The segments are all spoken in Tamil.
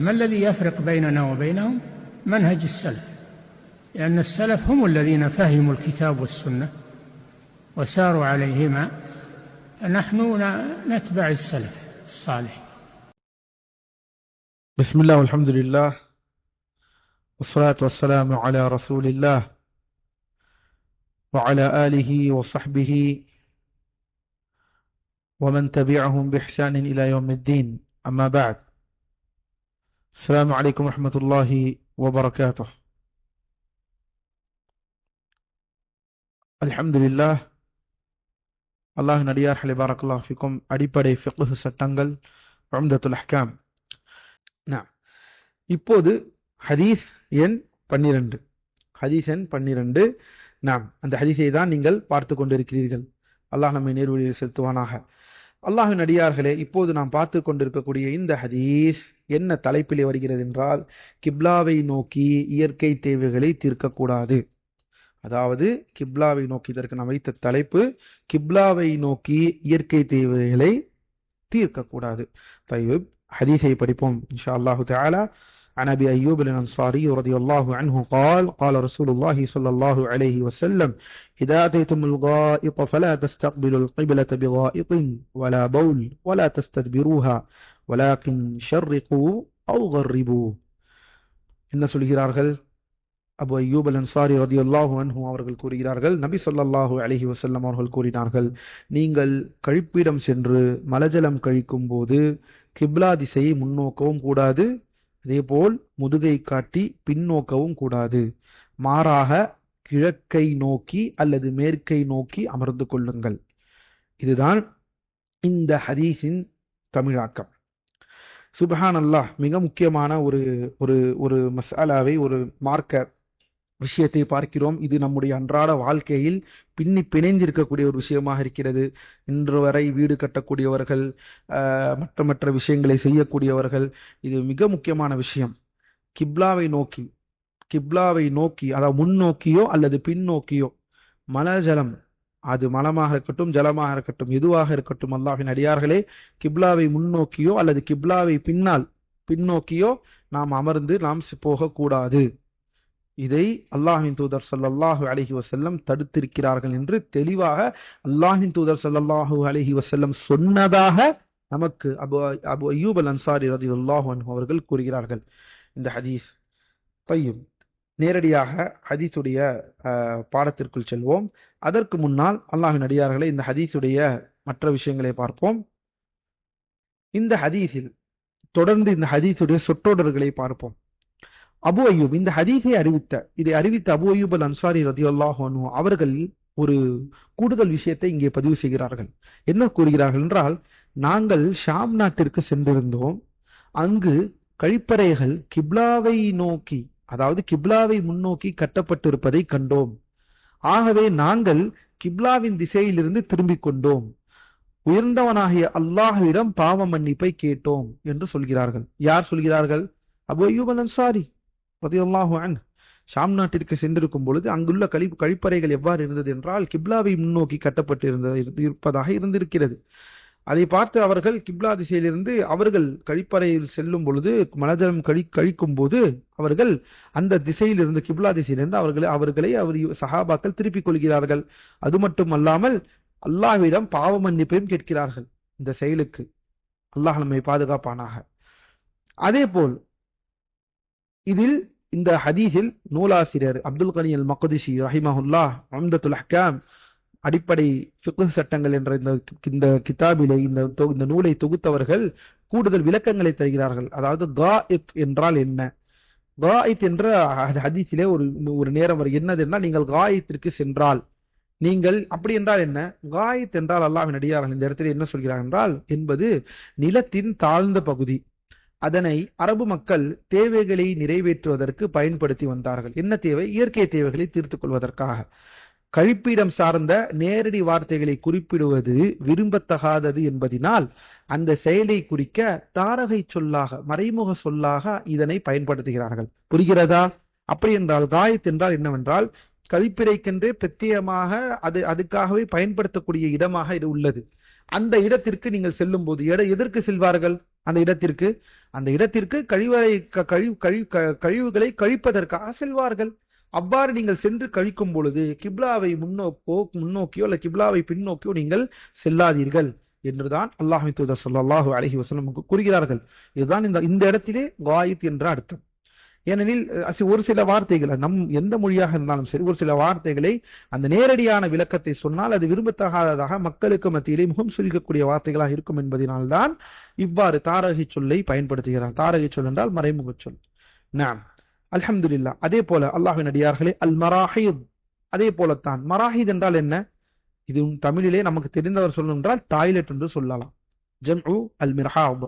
ما الذي يفرق بيننا وبينهم؟ منهج السلف. لأن السلف هم الذين فهموا الكتاب والسنة وساروا عليهما. فنحن نتبع السلف الصالح. بسم الله والحمد لله والصلاة والسلام على رسول الله وعلى آله وصحبه ومن تبعهم بإحسان إلى يوم الدين. أما بعد السلام عليكم ورحمة الله وبركاته الحمد لله அல்லாஹ் நடிகார்களே பாரக்கல்லாஹ் ஃபிக்கும் அடிப்படை ஃபிக்ஹ் சட்டங்கள் உம்தத்துல் அஹ்காம் நாம் இப்போது ஹதீஸ் எண் பன்னிரண்டு ஹதீஸ் எண் பன்னிரண்டு நாம் அந்த ஹதீஸை தான் நீங்கள் பார்த்து கொண்டிருக்கிறீர்கள் அல்லாஹ் நம்மை நேர்வழியில் செலுத்துவானாக அல்லாஹின் அடியார்களே இப்போது நாம் பார்த்து கொண்டிருக்கக்கூடிய இந்த ஹதீஸ் என்ன தலைப்பிலே வருகிறது என்றால் கிப்லாவை நோக்கி இயற்கை தேவைகளை தீர்க்கக்கூடாது அதாவது கிப்லாவை நோக்கி இதற்கு நாம் வைத்த தலைப்பு கிப்லாவை நோக்கி இயற்கை தேவைகளை தீர்க்கக்கூடாது طيب حديثي படிப்போம் إن شاء الله تعالى عن أبي أيوب الأنصاري رضي الله عنه قال قال رسول الله صلى الله عليه وسلم إذا أتيتم الغائط فلا تستقبلوا القبلة بغائط ولا بول ولا تستدبروها வலாக்கின் ஷர்ரிகு அவு கர்ரிபு என்ன சொல்கிறார்கள்? அபு ஐயூப் அல் அன்சாரி ரதியுல்லாஹு அன்ஹு அவர்கள் கூறுகிறார்கள் நபி சொல்லாஹு அலஹி வசல்லம் அவர்கள் கூறினார்கள் நீங்கள் கழிப்பிடம் சென்று மலஜலம் கழிக்கும் போது கிப்லா திசையை முன்னோக்கவும் கூடாது அதேபோல் முதுகை காட்டி பின்னோக்கவும் கூடாது. மாறாக கிழக்கை நோக்கி அல்லது மேற்கை நோக்கி அமர்ந்து கொள்ளுங்கள். இதுதான் இந்த ஹதீஸின் தமிழாக்கம். சுபஹான் அல்லாஹ் மிக முக்கியமான ஒரு ஒரு ஒரு மசாலாவை ஒரு மார்க்க விஷயத்தை பார்க்கிறோம். இது நம்முடைய அன்றாட வாழ்க்கையில் பின்னி பிணைந்திருக்கக்கூடிய ஒரு விஷயமாக இருக்கிறது. இன்று வரை வீடு கட்டக்கூடியவர்கள் மற்ற மற்ற விஷயங்களை செய்யக்கூடியவர்கள் இது மிக முக்கியமான விஷயம். கிப்லாவை நோக்கி கிப்லாவை நோக்கி அதாவது முன்னோக்கியோ அல்லது பின்னோக்கியோ மலஜலம் அது மலமாக இருக்கட்டும் ஜலமாக இருக்கட்டும் எதுவாக இருக்கட்டும் அல்லாஹின் அடியார்களே கிப்லாவை முன்னோக்கியோ அல்லது கிப்லாவை பின்னால் பின்னோக்கியோ நாம் அமர்ந்து நாம் போகக்கூடாது. இதை அல்லாஹின் தூதர் சல்லல்லாஹு அலஹி வசல்லம் தடுத்திருக்கிறார்கள் என்று தெளிவாக அல்லாஹின் தூதர் சல்லல்லாஹு அலஹி வசல்லம் சொன்னதாக நமக்கு அபு அபு அய்யூப் அல் அன்சாரி ரதி அல்லாஹு அவர்கள் கூறுகிறார்கள். இந்த ஹதீஸ் பையும் நேரடியாக ஹதீஸுடைய பாடத்திற்குள் செல்வோம். அதற்கு முன்னால் அல்லாஹின் அடியார்களை இந்த ஹதீஸுடைய மற்ற விஷயங்களை பார்ப்போம். இந்த ஹதீஸில் தொடர்ந்து இந்த ஹதீஸுடைய சொற்றொடர்களை பார்ப்போம். அபு அய்யூப் இந்த ஹதீஸை அறிவித்த இதை அறிவித்த அபு அய்யூப் அல் அன்சாரி ரதி அவர்கள் ஒரு கூடுதல் விஷயத்தை இங்கே பதிவு செய்கிறார்கள். என்ன கூறுகிறார்கள் என்றால் நாங்கள் ஷாம் நாட்டிற்கு சென்றிருந்தோம். அங்கு கழிப்பறைகள் கிப்லாவை நோக்கி அதாவது கிப்லாவை முன்னோக்கி கட்டப்பட்டிருப்பதை கண்டோம். ஆகவே நாங்கள் கிப்லாவின் திசையிலிருந்து திரும்பிக் கொண்டோம். உயர்ந்தவனாகிய அல்லாஹுவிடம் பாவ மன்னிப்பை கேட்டோம் என்று சொல்கிறார்கள். யார் சொல்கிறார்கள்? அபு ஐயூப் அல் அன்சாரி ரதியுல்லாஹு ஷாம் நாட்டிற்கு சென்றிருக்கும் பொழுது அங்குள்ள கழி கழிப்பறைகள் எவ்வாறு இருந்தது என்றால் கிப்லாவை முன்னோக்கி கட்டப்பட்டு இருந்தது இருப்பதாக இருந்திருக்கிறது. அதை பார்த்து அவர்கள் கிப்லா திசையிலிருந்து அவர்கள் கழிப்பறையில் செல்லும் பொழுது மலஜலம் கழி கழிக்கும் போது அவர்கள் அந்த திசையிலிருந்து கிப்லா திசையிலிருந்து அவர்களை அவர்களை அவர் சஹாபாக்கள் திருப்பிக் கொள்கிறார்கள். அது மட்டும் அல்லாமல் அல்லாஹ்விடம் பாவ மன்னிப்பையும் கேட்கிறார்கள் இந்த செயலுக்கு. அல்லாஹ் நம்மை பாதுகாப்பானாக. அதே போல் இதில் இந்த ஹதீஸில் நூலாசிரியர் அப்துல் கனி அல் மக்குதிஷி ரஹிமஹுல்லா அம்தத்துல் அஹ்காம் அடிப்படை சுக்கு சட்டங்கள் என்ற இந்த இந்த கிதாபிலே இந்த இந்த நூலை தொகுத்தவர்கள் கூடுதல் விளக்கங்களை தருகிறார்கள். அதாவது காயித் என்றால் என்ன? காயித் என்ற ஹதீஸிலே ஒரு ஒரு நேரம் வரும் என்னது என்றால் நீங்கள் காயத்திற்கு சென்றால். நீங்கள் அப்படி என்றால் என்ன? காயித் என்றால் அல்லாவின் அடியார்கள். இந்த இடத்துல என்ன சொல்கிறார் என்றால் என்பது நிலத்தின் தாழ்ந்த பகுதி. அதனை அரபு மக்கள் தேவைகளை நிறைவேற்றுவதற்கு பயன்படுத்தி வந்தார்கள். என்ன தேவை? இயற்கை தேவைகளை தீர்த்து கொள்வதற்காக. கழிப்பிடம் சார்ந்த நேரடி வார்த்தைகளை குறிப்பிடுவது விரும்பத்தகாதது என்பதினால் அந்த செயலை குறிக்க தாரகை சொல்லாக மறைமுக சொல்லாக இதனை பயன்படுத்துகிறார்கள். புரிகிறதா? அப்படி என்றால் காயத் என்றால் என்னவென்றால் கழிப்பிறைக்கென்றே பிரத்யேகமாக அது அதுக்காகவே பயன்படுத்தக்கூடிய இடமாக இது உள்ளது. அந்த இடத்திற்கு நீங்கள் செல்லும் போது எட எதற்கு செல்வார்கள்? அந்த இடத்திற்கு? அந்த இடத்திற்கு கழிவறை க- கழிவு கழிவு க- கழிவுகளை கழிப்பதற்காக செல்வார்கள். அவ்வாறு நீங்கள் சென்று கழிக்கும் பொழுது கிப்லாவை முன்னோக்கோ முன்னோக்கியோ அல்ல கிப்லாவை பின்னோக்கியோ நீங்கள் செல்லாதீர்கள் என்றுதான் அல்லாஹ் தூதர் சொல்லாஹு அலஹி வசலம் கூறுகிறார்கள். இதுதான் இந்த இந்த இடத்திலே காயித் என்ற அர்த்தம். ஏனெனில் ஒரு சில வார்த்தைகள் நம் எந்த மொழியாக இருந்தாலும் சரி ஒரு சில வார்த்தைகளை அந்த நேரடியான விளக்கத்தை சொன்னால் அது விரும்பத்தகாததாக மக்களுக்கு மத்தியிலே முகம் சுரிக்கக்கூடிய வார்த்தைகளாக இருக்கும் என்பதனால்தான் இவ்வாறு தாரகை சொல்லை பயன்படுத்துகிறார். தாரகை சொல் என்றால் மறைமுக சொல். நான் அல்ஹம்துல்லா அதே போல அல்லாஹ்வின் அடியார்களே அல் மராஹித் அதே போலத்தான். மராஹித் என்றால் என்ன? இது தமிழிலே நமக்கு தெரிந்தவர் சொல்லணும் என்றால் டாய்லெட் என்று சொல்லலாம். ஜம் அல் மிர்ஹாப்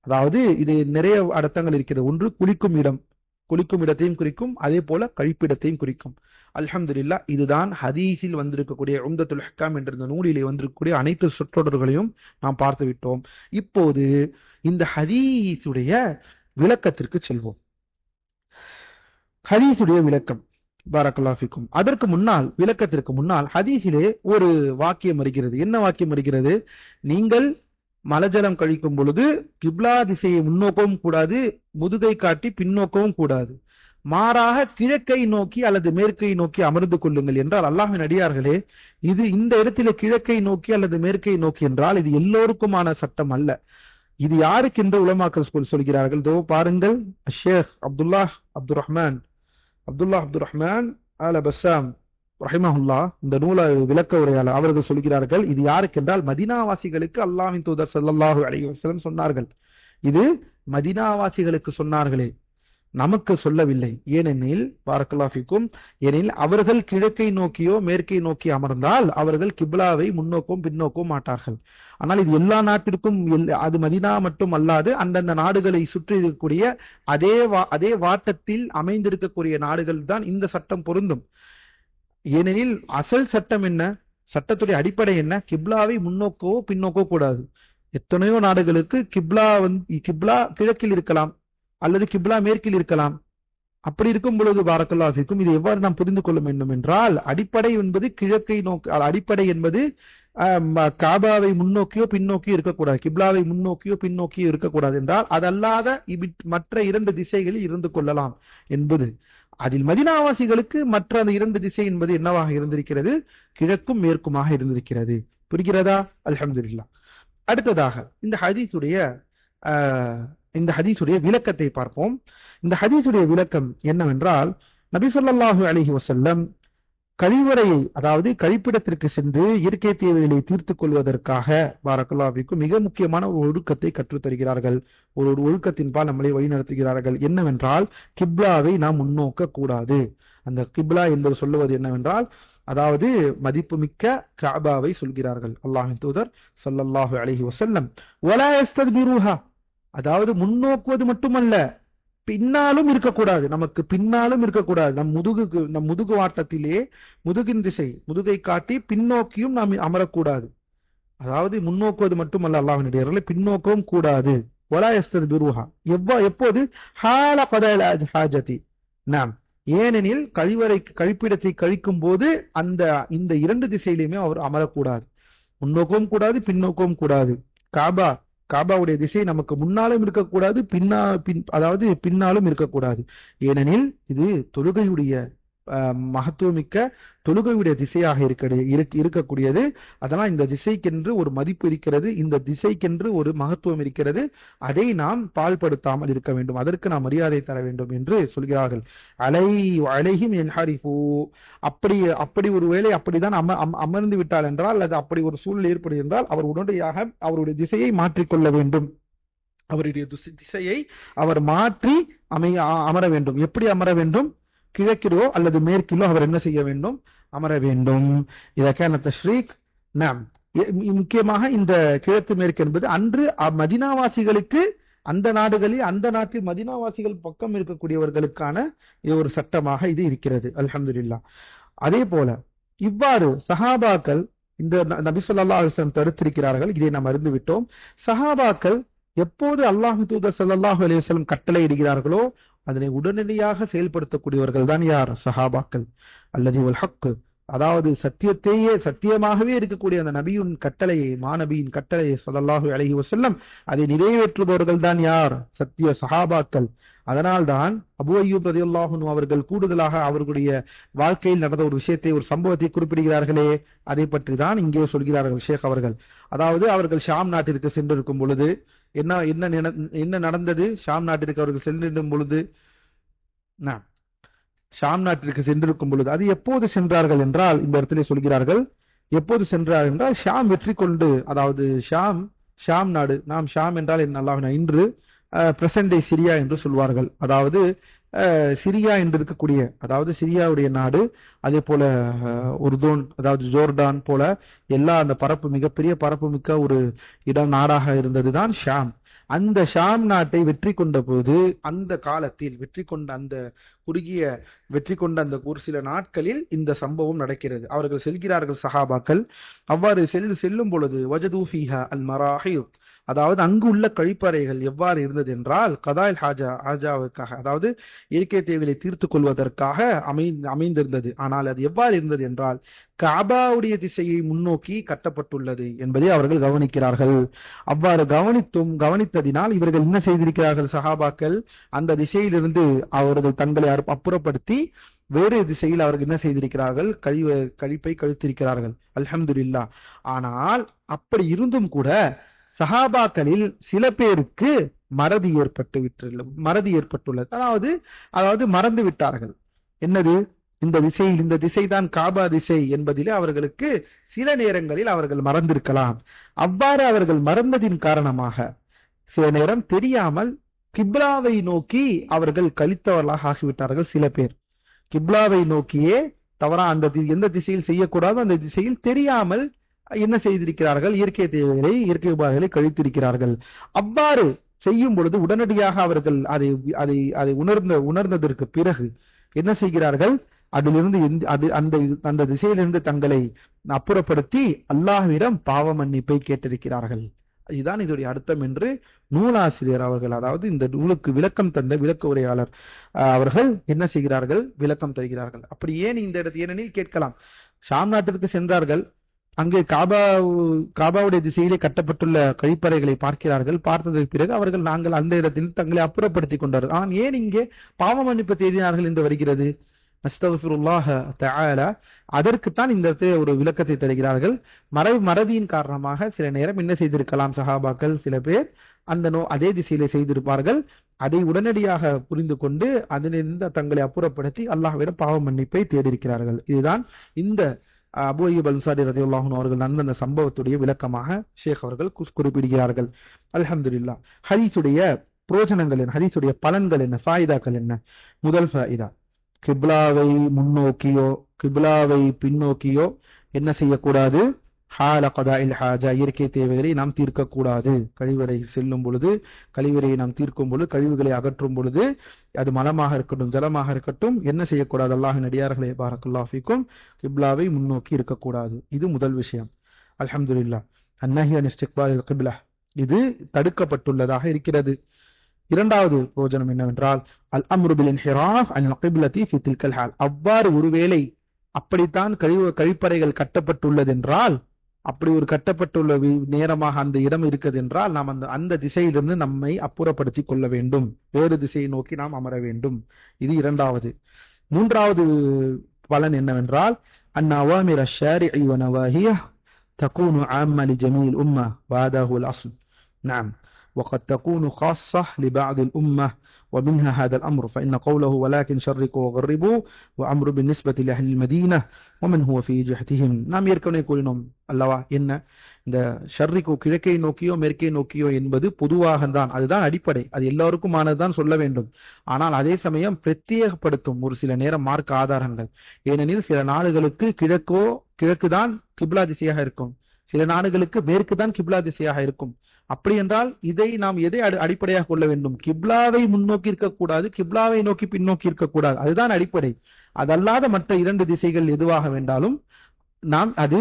அதாவது இது நிறைய அர்த்தங்கள் இருக்கிறது. ஒன்று குளிக்கும் இடம். குளிக்கும் இடத்தையும் குறிக்கும். அதே போல கழிப்பிடத்தையும் குறிக்கும். அல்ஹம்துல்லா இதுதான் ஹதீஸில் வந்திருக்கக்கூடிய உம்தத்துல் ஹக்காம் என்ற இந்த நூலிலே வந்திருக்கக்கூடிய அனைத்து சொற்றொடர்களையும் நாம் பார்த்து விட்டோம் இப்போது இந்த ஹதீஸுடைய விளக்கத்திற்கு செல்வோம். ஹதீஸுடைய விளக்கம். பாரக்கல்லாஃபிக்கும் அதற்கு முன்னால் விளக்கத்திற்கு முன்னால் ஹதீஸிலே ஒரு வாக்கியம் வருகிறது. என்ன வாக்கியம் வருகிறது? நீங்கள் மலஜலம் கழிக்கும் பொழுது கிப்லா திசையை முன்னோக்கவும் கூடாது முதுகை காட்டி பின்னோக்கவும் கூடாது. மாறாக கிழக்கை நோக்கி அல்லது மேற்கை நோக்கி அமர்ந்து கொள்ளுங்கள் என்றால் அல்லாஹின் அடியார்களே இது இந்த இடத்திலே கிழக்கை நோக்கி அல்லது மேற்கை நோக்கி என்றால் இது எல்லோருக்குமான சட்டம் அல்ல. இது யாருக்கு என்று உலமாக்கள் சொல் சொல்கிறார்கள். தோ பாருங்கள் ஷேக் அப்துல்லா அப்துல் ரஹ்மான் அப்துல்லா அப்துல் ரஹ்மான் அல பஸ்ஸாம் ரஹிமஹுல்லா இந்த நூலை விளக்க உரையாளர் அவர்கள் சொல்கிறார்கள் இது யாருக்கு என்றால் மதினாவாசிகளுக்கு அல்லாஹ்வின் தூதர் ஸல்லல்லாஹு அலைஹி வஸல்லம் சொன்னார்கள். இது மதினாவாசிகளுக்கு சொன்னார்களே. நமக்கு சொல்லவில்லை. ஏனெனில் பார்க்கலாஃபிக்கும் ஏனெனில் அவர்கள் கிழக்கை நோக்கியோ மேற்கை நோக்கி அமர்ந்தால் அவர்கள் கிப்லாவை முன்னோக்கும் பின்னோக்கும் மாட்டார்கள். ஆனால் இது எல்லா நாட்டிற்கும் எல்- அது மதினா மட்டும் அல்லாது அந்தந்த நாடுகளை சுற்றி இருக்கக்கூடிய அதே வா- அதே வாட்டத்தில் அமைந்திருக்கக்கூடிய நாடுகள் தான் இந்த சட்டம் பொருந்தும். ஏனெனில் அசல் சட்டம் என்ன? சட்டத்துடைய அடிப்படை என்ன? கிப்லாவை முன்னோக்கோ பின்னோக்கோ கூடாது. எத்தனையோ நாடுகளுக்கு கிப்லா வந்து கிப்லா கிழக்கில் இருக்கலாம். அல்லது கிப்லா மேற்கில் இருக்கலாம். அப்படி இருக்கும் பொழுது பாரக்கல்லாஃபிக்கும் இதை எவ்வாறு நாம் புரிந்து கொள்ள வேண்டும் என்றால் அடிப்படை என்பது கிழக்கை நோக்கி அடிப்படை என்பது காபாவை முன்னோக்கியோ பின்னோக்கியோ இருக்கக்கூடாது. கிப்லாவை முன்னோக்கியோ பின்னோக்கியோ இருக்கக்கூடாது என்றால் அதல்லாத மற்ற இரண்டு திசைகளில் இருந்து கொள்ளலாம் என்பது. அதில் மதினாவாசிகளுக்கு மற்ற அந்த இரண்டு திசை என்பது என்னவாக இருந்திருக்கிறது? கிழக்கும் மேற்குமாக இருந்திருக்கிறது. புரிகிறதா? அலமதுல்லா அடுத்ததாக இந்த ஹதீஸுடைய இந்த ஹதீஸுடைய விளக்கத்தை பார்ப்போம். இந்த ஹதீஸுடைய விளக்கம் என்னவென்றால் நபிசல்லாஹு அலிஹி வசல்லம் கழிவறையை அதாவது கழிப்பிடத்திற்கு சென்று இயற்கை தேவைகளை தீர்த்துக் கொள்வதற்காக பாரக்கல்லாவிற்கு மிக முக்கியமான ஒரு ஒழுக்கத்தை கற்றுத்தருகிறார்கள். ஒரு ஒரு ஒழுக்கத்தின்பால் நம்மளை வழிநடத்துகிறார்கள். என்னவென்றால் கிப்லாவை நாம் முன்னோக்க கூடாது. அந்த கிப்லா என்பது சொல்லுவது என்னவென்றால் அதாவது மதிப்புமிக்க காபாவை சொல்கிறார்கள். அல்லாஹின் தூதர் ஸல்லல்லாஹு அலைஹி வசல்லம் ஒலா எஸ்தத் அதாவது முன்னோக்குவது மட்டுமல்ல பின்னாலும் இருக்கக்கூடாது. நமக்கு பின்னாலும் இருக்கக்கூடாது. நம் முதுகுக்கு நம் முதுகு வாட்டத்திலே முதுகின் திசை முதுகை காட்டி பின்னோக்கியும் நாம் அமரக்கூடாது. அதாவது முன்னோக்குவது மட்டுமல்ல அல்லாஹ்வினுடைய பின்னோக்கவும் கூடாது. ஒலா எஸ்தர் துருஹா எவ்வா எப்போது? ஹால ஹாஜதி. நாம் ஏனெனில் கழிவறை கழிப்பிடத்தை கழிக்கும் போது அந்த இந்த இரண்டு திசையிலையுமே அவர் அமரக்கூடாது. முன்னோக்கவும் கூடாது பின்னோக்கவும் கூடாது. காபா காபாவுடைய திசை நமக்கு முன்னாலும் இருக்கக்கூடாது பின்னா பின் அதாவது பின்னாலும் இருக்கக்கூடாது. ஏனெனில் இது தொழுகையுடைய மகத்துவமிக்க தொழுகையுடைய திசையாக இருக்கிறது இருக்க- இருக்கக்கூடியது. அதனால் இந்த திசைக்கென்று ஒரு மதிப்பு இருக்கிறது இந்த திசைக்கென்று ஒரு மகத்துவம் இருக்கிறது. அதை நாம் பால்படுத்தாமல் இருக்க வேண்டும். அதற்கு நாம் மரியாதை தர வேண்டும் என்று சொல்கிறார்கள். அலை அலைஹிம் என்ஹரிஃபு. அப்படி அப்படி ஒரு வேலை அப்படிதான் அம அமர்ந்து விட்டால் என்றால் அல்லது அப்படி ஒரு சூழ்நிலை ஏற்படுகின்றால் அவர் உடனடியாக அவருடைய திசையை மாற்றிக்கொள்ள வேண்டும். அவருடைய திசையை அவர் மாற்றி அமை அமர வேண்டும். எப்படி அமர வேண்டும்? கிழக்கிலோ அல்லது மேற்கிலோ அவர் என்ன செய்ய வேண்டும்? அமர வேண்டும். இதற்கான தஷ்ரீக் நாம். முக்கியமாக இந்த கிழக்கு மேற்கு என்பது அன்று அ- மதினாவாசிகளுக்கு அந்த நாடுகளில் அந்த நாட்டில் மதினாவாசிகள் பக்கம் இருக்கக்கூடியவர்களுக்கான இது ஒரு சட்டமாக இது இருக்கிறது. அல்ஹம்துலில்லாஹ் அதே போல இவ்வாறு சஹாபாக்கள் இந்த ந- நபி தடுத்திருக்கிறார்கள். இதை நாம் அறிந்து விட்டோம். சஹாபாக்கள் எப்போது அல்லாஹு தூதர் சல்லாஹூ அலிவசலம் கட்டளை இடுகிறார்களோ அதனை உடனடியாக செயல்படுத்தக்கூடியவர்கள் தான் யார்? சஹாபாக்கள். அல்லது ஹக்கு. அதாவது சத்தியத்தையே சத்தியமாகவே இருக்கக்கூடிய அந்த நபியின் கட்டளையை மாநபியின் கட்டளையை ஸல்லல்லாஹு அழகி வசல்லம் அதை நிறைவேற்றுபவர்கள் தான் யார்? சத்திய சஹாபாக்கள். அதனால்தான் அபு ஐயூப் ரலியல்லாஹு அவர்கள் கூடுதலாக அவர்களுடைய வாழ்க்கையில் நடந்த ஒரு விஷயத்தை ஒரு சம்பவத்தை குறிப்பிடுகிறார்களே அதை பற்றி தான் இங்கே சொல்கிறார்கள் ஷேக் அவர்கள். அதாவது அவர்கள் ஷாம் நாட்டிற்கு சென்றிருக்கும் பொழுது என்ன என்ன என்ன நடந்தது? ஷாம் நாட்டிற்கு அவர்கள் சென்றிருக்கும் பொழுது நான் ஷாம் நாட்டிற்கு சென்றிருக்கும் பொழுது அது எப்போது சென்றார்கள் என்றால் இந்த இடத்திலே சொல்கிறார்கள் எப்போது சென்றார் என்றால் ஷாம் வெற்றி கொண்டு அதாவது ஷாம் ஷாம் நாடு நாம் ஷாம் என்றால் என்ன அல்லாஹ் இன்று பிரசன்ட் சிரியா என்று சொல்வார்கள். அதாவது சிரியா என்று இருக்கக்கூடிய அதாவது சிரியாவுடைய நாடு அதே போல உர்தோன் அதாவது ஜோர்டான் போல எல்லா அந்த பரப்பு மிகப்பெரிய பரப்பு மிக்க ஒரு இடம் நாடாக இருந்ததுதான் ஷாம். அந்த ஷாம் நாட்டை வெற்றி கொண்ட போது அந்த காலத்தில் வெற்றி கொண்ட அந்த குறுகிய வெற்றி கொண்ட அந்த ஒரு சில நாட்களில் இந்த சம்பவம் நடக்கிறது. அவர்கள் செல்கிறார்கள் சஹாபாக்கள். அவ்வாறு செல் செல்லும் பொழுது வஜதூஃபிஹா அல் மராஹிப் அதாவது அங்கு உள்ள கழிப்பறைகள் எவ்வாறு இருந்தது என்றால் கதாயில் ஹாஜா ஹாஜாவுக்காக அதாவது இயற்கை தேவைகளை தீர்த்து கொள்வதற்காக அமை அமைந்திருந்தது. ஆனால் அது எவ்வாறு இருந்தது என்றால் காபாவுடைய திசையை முன்னோக்கி கட்டப்பட்டுள்ளது என்பதை அவர்கள் கவனிக்கிறார்கள். அவ்வாறு கவனித்தும் கவனித்ததினால் இவர்கள் என்ன செய்திருக்கிறார்கள் சஹாபாக்கள்? அந்த திசையிலிருந்து அவர்கள் தங்களை அப்புறப்படுத்தி வேறு திசையில் அவர்கள் என்ன செய்திருக்கிறார்கள்? கழிவு கழிப்பை கழித்திருக்கிறார்கள். அல்ஹம்துல்லா ஆனால் அப்படி இருந்தும் கூட சஹாபாக்களில் சில பேருக்கு மறதி ஏற்பட்டு விட்டுள்ள மறதி ஏற்பட்டுள்ளது. அதாவது அதாவது மறந்து விட்டார்கள். என்னது? இந்த திசையில் இந்த திசைதான் காபா திசை என்பதிலே அவர்களுக்கு சில நேரங்களில் அவர்கள் மறந்திருக்கலாம். அவ்வாறு அவர்கள் மறந்ததின் காரணமாக சில நேரம் தெரியாமல் கிப்லாவை நோக்கி அவர்கள் கழித்தவர்களாக ஆகிவிட்டார்கள் சில பேர். கிப்லாவை நோக்கியே தவறா அந்த தி- எந்த திசையில் செய்யக்கூடாதோ அந்த திசையில் தெரியாமல் என்ன செய்திருக்கிறார்கள்? இயற்கை தேவைகளை இயற்கை உபாதைகளை கழித்திருக்கிறார்கள். அவ்வாறு செய்யும் பொழுது உடனடியாக அவர்கள் அதை அதை அதை உணர்ந்த உணர்ந்ததற்கு பிறகு என்ன செய்கிறார்கள்? அதிலிருந்து எந்த- அது அந்த அந்த திசையிலிருந்து தங்களை அப்புறப்படுத்தி அல்லாஹ்விடம் பாவ மன்னிப்பை கேட்டிருக்கிறார்கள். இதுதான் இதோடைய அர்த்தம் என்று நூலாசிரியர் அவர்கள் அதாவது இந்த நூலுக்கு விளக்கம் தந்த விளக்க உரையாளர் அவர்கள் என்ன செய்கிறார்கள்? விளக்கம் தருகிறார்கள். அப்படி ஏன் இந்த இடத்து ஏனெனில் கேட்கலாம். ஷாம் நாட்டிற்கு சென்றார்கள். அங்கே காபா காபாவுடைய திசையிலே கட்டப்பட்டுள்ள கழிப்பறைகளை பார்க்கிறார்கள். பார்த்ததற்கு பிறகு அவர்கள் நாங்கள் அந்த இடத்தில் தங்களை அப்புறப்படுத்திக் கொண்டார்கள் ஆனால் ஏன் இங்கே பாவ மன்னிப்பு தேடினார்கள் என்று வருகிறது? நஸ்தகுல்லாஹ தஆலா அதற்குத்தான் இந்த இடத்துல ஒரு விளக்கத்தை தருகிறார்கள். மறை மறதியின் காரணமாக சில நேரம் என்ன செய்திருக்கலாம் சஹாபாக்கள்? சில பேர் அந்த நோ அதே திசையிலே செய்திருப்பார்கள். அதை உடனடியாக புரிந்து கொண்டு அதிலிருந்து தங்களை அப்புறப்படுத்தி அல்லாஹ்விடம் பாவ மன்னிப்பை தேடியிருக்கிறார்கள். இதுதான் இந்த அபு ஐயப் அன்சாரி ரலியல்லாஹு அவர்கள் நடந்த அந்த சம்பவத்துடைய விளக்கமாக ஷேக் அவர்கள் குறிப்பிடுகிறார்கள் குறிப்பிடுகிறார்கள். இல்லா ஹதீஸுடைய புரோஜனங்கள் என்ன? ஹதீஸுடைய பலன்கள் என்ன? ஃபாயிதாக்கள் என்ன? முதல் ஃபாயிதா கிப்லாவை முன்னோக்கியோ கிப்லாவை பின்னோக்கியோ என்ன செய்யக்கூடாது? ஹால கதாயில் ஹாஜா இயற்கை தேவைகளை நாம் தீர்க்கக்கூடாது. கழிவறை செல்லும் பொழுது கழிவறையை நாம் தீர்க்கும் பொழுது கழிவுகளை அகற்றும் பொழுது அது மலமாக இருக்கட்டும் ஜலமாக இருக்கட்டும் என்ன செய்யக்கூடாது? அல்லாஹின் நடிகார்களை பாரக்குல்லாஃபிக்கும் கிப்லாவை முன்னோக்கி இருக்கக்கூடாது. இது முதல் விஷயம். அலமதுல்லா அன்னஹி அனிஸ்டிக்பால் கிப்லா. இது தடுக்கப்பட்டுள்ளதாக இருக்கிறது. இரண்டாவது பிரோஜனம் என்னவென்றால் அல் அம்ருபில் இன்ஹிராஃப் அன் கிப்லதி ஹால். அவ்வாறு ஒருவேளை அப்படித்தான் கழிவு கழிப்பறைகள் கட்டப்பட்டுள்ளது என்றால் அப்படி ஒரு கட்டப்பட்டுள்ள வி- நேரமாக அந்த இடம் இருக்குது என்றால் நாம் அந்த அந்த திசையிலிருந்து நம்மை அப்புறப்படுத்திக் கொள்ள வேண்டும் வேறு திசையை நோக்கி நாம் அமர வேண்டும் இது இரண்டாவது மூன்றாவது பலன் என்னவென்றால் அன் அவாமிர் الشارع ونواهيه تكون عامة لجميع الأمة وهذا هو الأصل نعم وقد تكون خاصة لبعض الأمة ومنها هذا الأمر فإن قوله ولكن شرقوا وغربوا وأمر بالنسبة لأهل المدينة ومن هو في جهتهم நாம் ஏற்கனவே கூறினோம் அல்லவா என்ன இந்த ஷர்ரிக்கு கிழக்கை நோக்கியோ மேற்கை நோக்கியோ என்பது பொதுவாக தான் அதுதான் அடிப்படை அது எல்லோருக்குமானதுதான் சொல்ல வேண்டும் ஆனால் அதே சமயம் பிரத்யேகப்படுத்தும் ஒரு சில நேரம் மார்க்க ஆதாரங்கள் ஏனெனில் சில நாடுகளுக்கு கிழக்கோ கிழக்குதான் கிப்லா திசையாக இருக்கும் சில நாடுகளுக்கு மேற்கு தான் கிப்லா திசையாக இருக்கும். அப்படி என்றால் இதை நாம் எதை அடி- அடிப்படையாக கொள்ள வேண்டும்? கிப்லாவை முன்னோக்கி இருக்கக்கூடாது கிப்லாவை நோக்கி பின்னோக்கி இருக்கக்கூடாது. அதுதான் அடிப்படை. அதல்லாத மற்ற இரண்டு திசைகள் எதுவாக வேண்டாலும் நாம் அது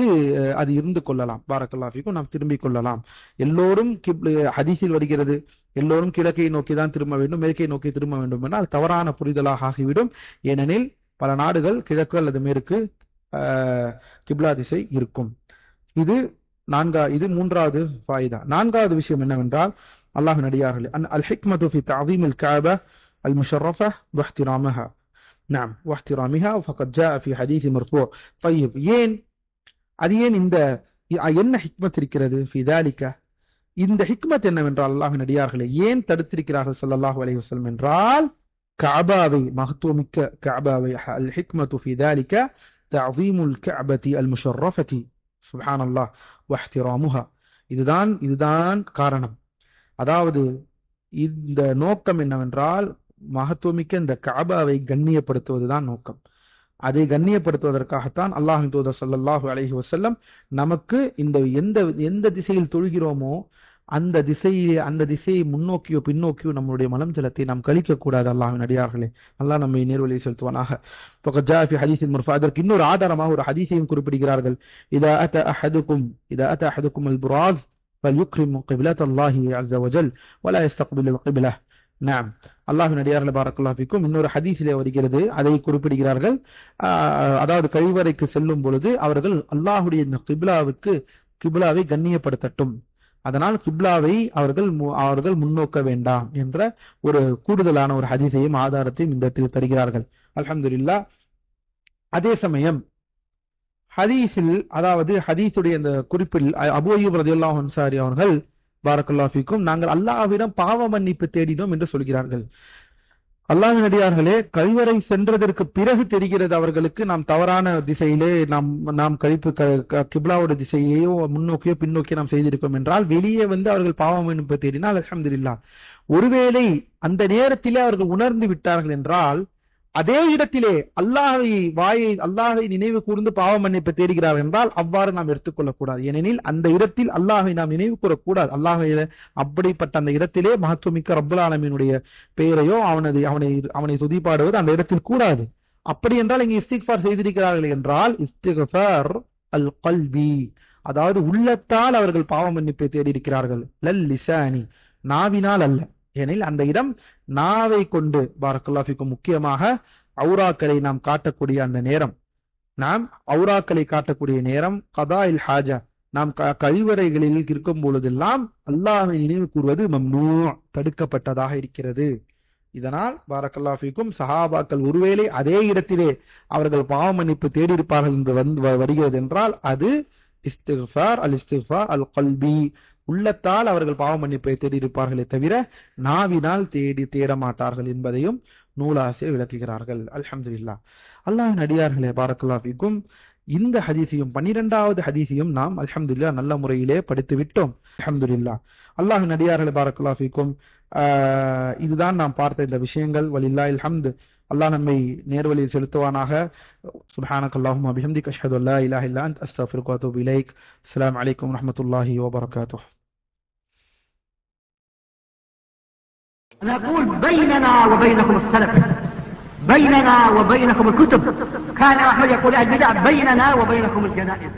அது இருந்து கொள்ளலாம். பாரக்கல்லாஃபிக்கும் நாம் திரும்பிக் கொள்ளலாம். எல்லோரும் கிப் ஹதீஸில் வருகிறது எல்லோரும் கிழக்கை நோக்கி தான் திரும்ப வேண்டும் மேற்கை நோக்கி திரும்ப வேண்டும் என்றால் தவறான புரிதலாக ஆகிவிடும். ஏனெனில் பல நாடுகள் கிழக்கு அல்லது மேற்கு ஆஹ், கிப்லா திசை இருக்கும். இது நான்கா இது மூன்றாவது ஃபாயிதா நான்காவது விஷயம் என்னவென்றால் அல்லாஹ் நடிகார்களே அன் அல் ஹிக்மது ஃபி தஅதீம் அல் கஅபா அல் முஷர்ரஃபா واحترامها نعم واحترامها فقد جاء في حديث مرفوع طيب ஏன் அது ஏன் இந்த என்ன ஹிக்மத் இருக்கிறது في ذلك இந்த ஹிக்மத் என்னவென்றால் அல்லாஹ்வின் அடியார்களே ஏன் தடுத்திருக்கிறார்கள் ஸல்லல்லாஹு அலைஹி வஸல்லம் என்றால் கஅபாவை மகத்துவமிக்க கஅபாவை அல் ஹிக்மத்து في ذلك تعظيم الكعبة المشرفة சுஹான் வஹ்திராமுஹா. இதுதான் இதுதான் காரணம். அதாவது இந்த நோக்கம் என்னவென்றால் மகத்துவமிக்க இந்த காபாவை கண்ணியப்படுத்துவதுதான் நோக்கம். அதை கண்ணியப்படுத்துவதற்காகத்தான் அல்லாஹின் தூதர் சல்லாஹு அலஹி வசல்லம் நமக்கு இந்த எந்த எந்த திசையில் தொழுகிறோமோ அந்த திசையை அந்த திசையை முன்னோக்கியோ பின்னோக்கியோ நம்முடைய மலம் ஜலத்தை நாம் கழிக்க கூடாது அல்லாஹ்வின் அடியார்களே அல்லாஹ் நம்மை நேர்வழியை செலுத்துவானாக فقد جاء في حديث مرفوع அதற்கு இன்னொரு ஆதாரமாக ஒரு ஹதீஸையும் குறிப்பிடுகிறார்கள் إذا أتى أحدكم إذا أتى أحدكم البراز فليكرم قبلة الله عز وجل ولا يستقبل القبلة نعم அல்லாஹின் அடியார்கள் பாரக்குல்லா ஃபிக்கும் இன்னொரு ஹதீஸிலே வருகிறது அதை குறிப்பிடுகிறார்கள் ஆஹ், அதாவது கழிவறைக்கு செல்லும் பொழுது அவர்கள் அல்லாஹுடைய இந்த கிப்லாவுக்கு கிப்லாவை கண்ணியப்படுத்தட்டும் அதனால் கிப்லாவை அவர்கள் மு- அவர்கள் முன்னோக்க வேண்டாம் என்ற ஒரு கூடுதலான ஒரு ஹதிசையும் ஆதாரத்தையும் இந்த இடத்தில் தருகிறார்கள். அல்ஹம்துலில்லாஹ் அதே சமயம் ஹதீஸில் அதாவது ஹதீஸுடைய இந்த குறிப்பில் அபோயூப் ரதியுல்லா அய்யூப் அன்சாரி அவர்கள் பாரக்கல்லாஹு ஃபீக்கும் நாங்கள் அல்லாஹ்விடம் பாவ மன்னிப்பு தேடினோம் என்று சொல்கிறார்கள். அல்லாஹ் நடிகார்களே கழிவறை சென்றதற்கு பிறகு தெரிகிறது அவர்களுக்கு நாம் தவறான திசையிலே நாம் நாம் கழிப்பு க- க- கிப்லாவோட திசையையோ முன்னோக்கியோ பின்னோக்கியோ நாம் செய்திருக்கோம் என்றால் வெளியே வந்து அவர்கள் பாவம் மன்னிப்பு தேடினால் அல்ஹம்துலில்லாஹ். ஒருவேளை அந்த நேரத்திலே அவர்கள் உணர்ந்து விட்டார்கள் என்றால் அதே இடத்திலே அல்லாஹை வாயை அல்லாஹை நினைவு கூர்ந்து பாவ மன்னிப்பு தேடுகிறார் என்றால் அவ்வாறு நாம் எடுத்துக்கொள்ளக்கூடாது. ஏனெனில் அந்த இடத்தில் அல்லாஹை நாம் நினைவு கூறக்கூடாது. அல்லாஹை அப்படிப்பட்ட அந்த இடத்திலே மகத்துவமிக்க ரப்புல் ஆலமீனுடைய பெயரையோ அவனது அவனை அவனை துதிப்பாடுவது அந்த இடத்தில் கூடாது. அப்படி என்றால் இங்கு இஸ்திக்ஃபார் செய்திருக்கிறார்கள் என்றால் இஸ்திக்ஃபார் அல் கல்வி அதாவது உள்ளத்தால் அவர்கள் பாவ மன்னிப்பை தேடி இருக்கிறார்கள் லல் லிசானி நாவினால் அல்ல. ஏனெனில் அந்த இடம் நாவை கொண்டு பாரக்கல்லாஃபிக்கும் முக்கியமாக அவுராக்களை நாம் காட்டக்கூடிய அந்த நேரம். நாம் அவுராக்களை காட்டக்கூடிய நேரம் கதா இல் ஹாஜா நாம் க- கழிவறைகளில் இருக்கும் பொழுதெல்லாம் அல்லாஹை நினைவு கூறுவது மம்னூ தடுக்கப்பட்டதாக இருக்கிறது. இதனால் பாரக்கல்லாஃபிக்கும் சஹாபாக்கள் ஒருவேளை அதே இடத்திலே அவர்கள் பாவ மன்னிப்பு தேடியிருப்பார்கள் என்று வந்து வ- வருகிறது என்றால் அது இஸ்திஃபார் அல் இஸ்திஃபார் அல் கல்பி உள்ளத்தால் அவர்கள் பாவ மன்னிப்பை தேடியிருப்பார்களே தவிர நாவினால் தேடி தேட மாட்டார்கள் என்பதையும் நூலாசிரியர் விளக்குகிறார்கள். அல்ஹம்துலில்லாஹ் அல்லாஹின் அடியார்களே பாரக்கல்லாஃபிக்கும் இந்த ஹதீஸையும் பன்னிரெண்டாவது ஹதீஸையும் நாம் அல்ஹம்துலில்லாஹ் நல்ல முறையிலே படித்து விட்டோம் அல்ஹம்துலில்லாஹ் அல்லாஹ் அடியார்களே பாரக்கல்லாஹ் ஆஹ், இதுதான் நாம் பார்த்த இந்த விஷயங்கள். வலில்லா ஹம்து அல்லாஹ் நம்மை நேர்வழியில் செலுத்துவானாக. சுப்ஹானக அபிஹம்தி பிஹம்திக. அஷ்ஹது அல்லா இலாஹ இல்லா அன்த. அஸ்தக்ஃபிருக இலைக். அஸ்லாம் அலைக்கும் ரஹமத்துல்லாஹி வபர்காத்தூ نقول بيننا وبينكم السلف. بيننا وبينكم الكتب. كان أحمد يقول البدع بيننا وبينكم الجنائز.